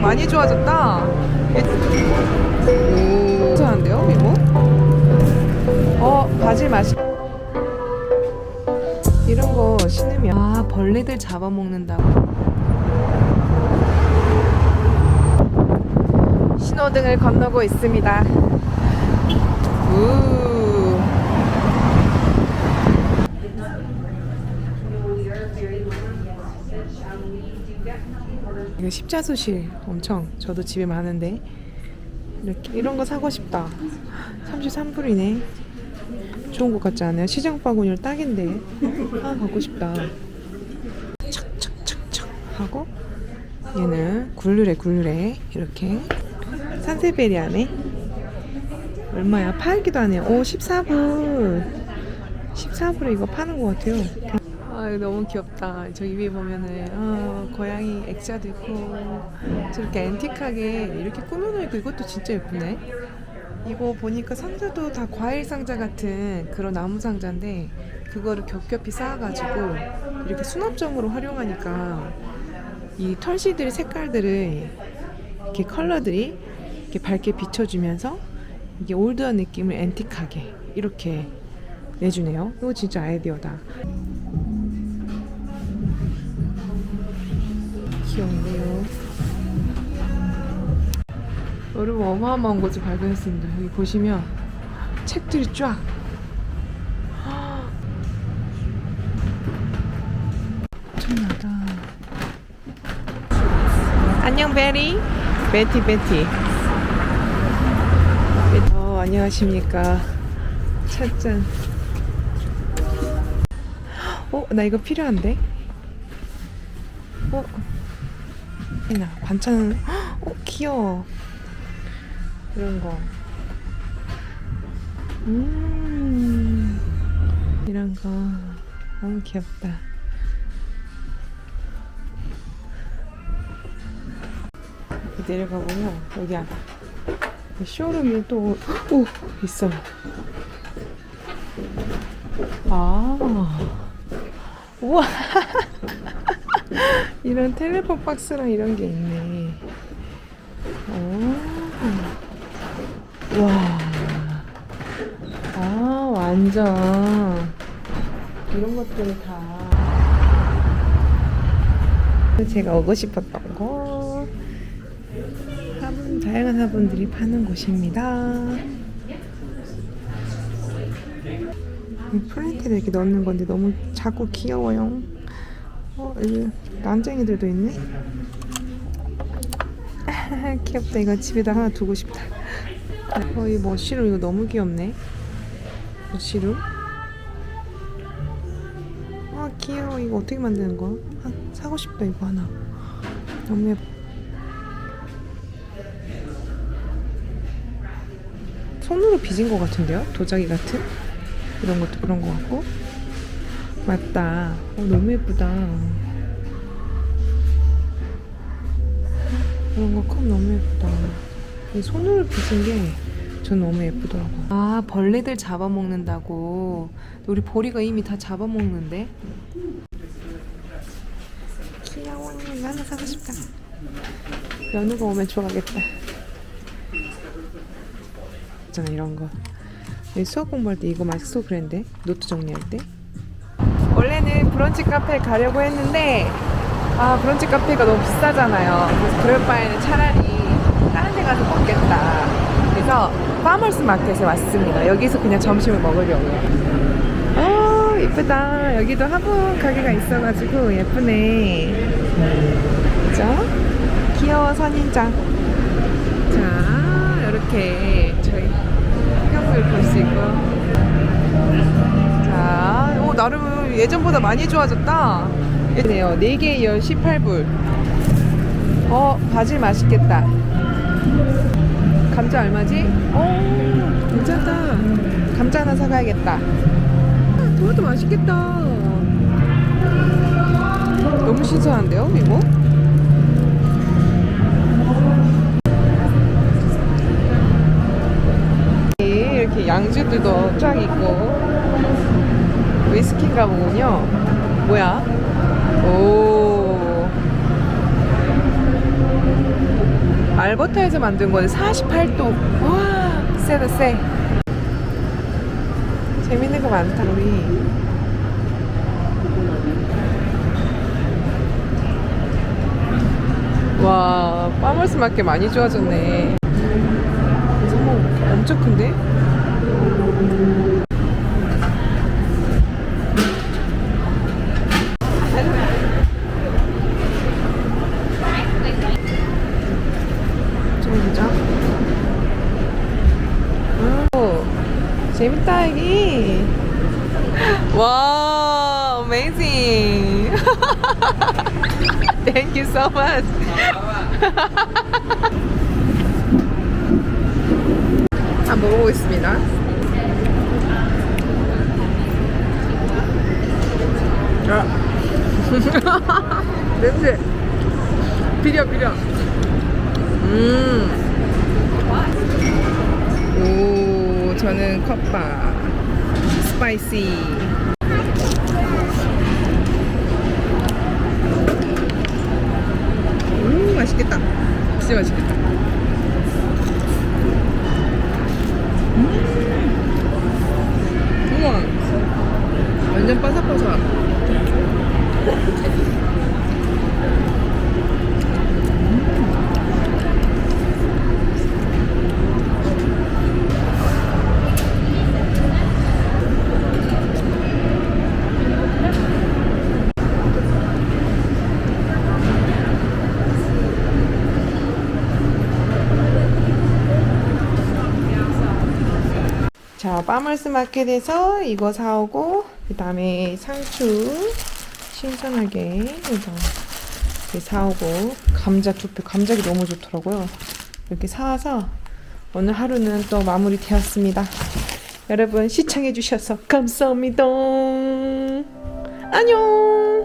많이 좋아졌다. 오, 괜찮은데요, 이거? 어, 바질 맛이. 이런 거 신으면 아 벌레들 잡아먹는다고. 신호등을 건너고 있습니다. 우. 이거 십자수실 엄청 저도 집에 많은데 이렇게 이런 거 사고 싶다. 33불이네. 좋은 것 같지 않아요? 시장 바구니를 딱인데 아 갖고 싶다. 착착착착 하고 얘는 굴르레 굴르레 이렇게 산세베리아네 얼마야? 팔기도 하네요. 오 14불. 14불에 이거 파는 것 같아요 아 너무 귀엽다 저 위에 보면은 아, 고양이 액자도 있고 저렇게 앤틱하게 이렇게 꾸며놓으니까 이것도 진짜 예쁘네 이거 보니까 상자도 다 과일 상자 같은 그런 나무 상자인데 그거를 겹겹이 쌓아가지고 이렇게 수납장으로 활용하니까 이 털씨들의 색깔들을 이렇게 컬러들이 이렇게 밝게 비춰주면서 이게 올드한 느낌을 앤틱하게 이렇게 내주네요. 이거 진짜 아이디어다. 귀여운데요. 여러분 어마어마한 곳을 발견했습니다. 여기 보시면 책들이 쫙. 엄청나다. 안녕 베리. 베티 베티. 어 안녕하십니까. 찻잔. 어 나 이거 필요한데. 어. 해나 반찬. 어 귀여워. 이런 거. 음. 이런 거 너무 귀엽다. 내려가 보면 여기 안. 쇼룸이 또 오, 있어. 아. 우와. 이런 텔레폰 박스랑 이런 게 있네. 오. 와. 아, 완전. 이런 것들이 다. 제가 오고 싶었던 거. 화분, 다양한 화분들이 파는 곳입니다. 이 플랜트를 이렇게 넣는 건데 너무 작고 귀여워요. 어, 여기 난쟁이들도 있네. 귀엽다. 이거 집에다 하나 두고 싶다. 어, 이 머시룸 이거 너무 귀엽네. 머시룸. 아, 귀여워. 이거 어떻게 만드는 거야? 아, 사고 싶다, 이거 하나. 너무 예뻐. 손으로 빚은 것 같은데요? 도자기 같은? 이런 것도 그런 것 같고. 맞다. 어, 너무 예쁘다. 이런 거 컵 너무 예쁘다. 이 손으로 빚은 게 전 너무 예쁘더라고요. 아, 벌레들 잡아먹는다고. 우리 보리가 이미 다 잡아먹는데? 귀여워. 이거 하나 사고 싶다. 연우가 오면 좋아하겠다. 있잖아, 이런 거. 수학 공부할 때 이거 쓰고 그랬는데? 노트 정리할 때? 원래는 브런치 카페에 가려고 했는데 아 브런치 카페가 너무 비싸잖아요. 그래서 그럴 바에는 차라리 다른 데 가서 먹겠다. 그래서 파머스 마켓에 왔습니다. 여기서 그냥 점심을 먹으려고요. 어 예쁘다. 여기도 화분 가게가 있어가지고 예쁘네. 그죠? 귀여워 선인장. 자 이렇게 예전보다 많이 좋아졌다. 네요. 4개에 10, 18불. 어, 바질 맛있겠다. 감자 얼마지? 오, 괜찮다. 감자 하나 사가야겠다. 토마토 맛있겠다. 너무 신선한데요, 이거? 이렇게 양주들도 쫙 있고 위스키인가 보군요. 뭐야? 오. 알버타에서 만든 거는 48도. 와, 세다 세. 재밌는 거 많다 우리. 와, 파머스 마켓 많이 좋아졌네. 엄청 큰데? 재밌다 여기. 와, amazing. Thank you so much. 한번 먹어보겠습니다. 아. 냄새. 비려 비려. 음. 오, 저는 컵밥. 스파이시. 오, 맛있겠다. 진짜 맛있겠다. 음. 우와. 완전 바삭바삭. 자, 파머스 마켓에서 이거 사오고 그 다음에 상추 신선하게 이거 사오고 감자 두표 감자가 너무 좋더라고요. 이렇게 사와서 오늘 하루는 또 마무리 되었습니다. 여러분 시청해 주셔서 감사합니다. 안녕.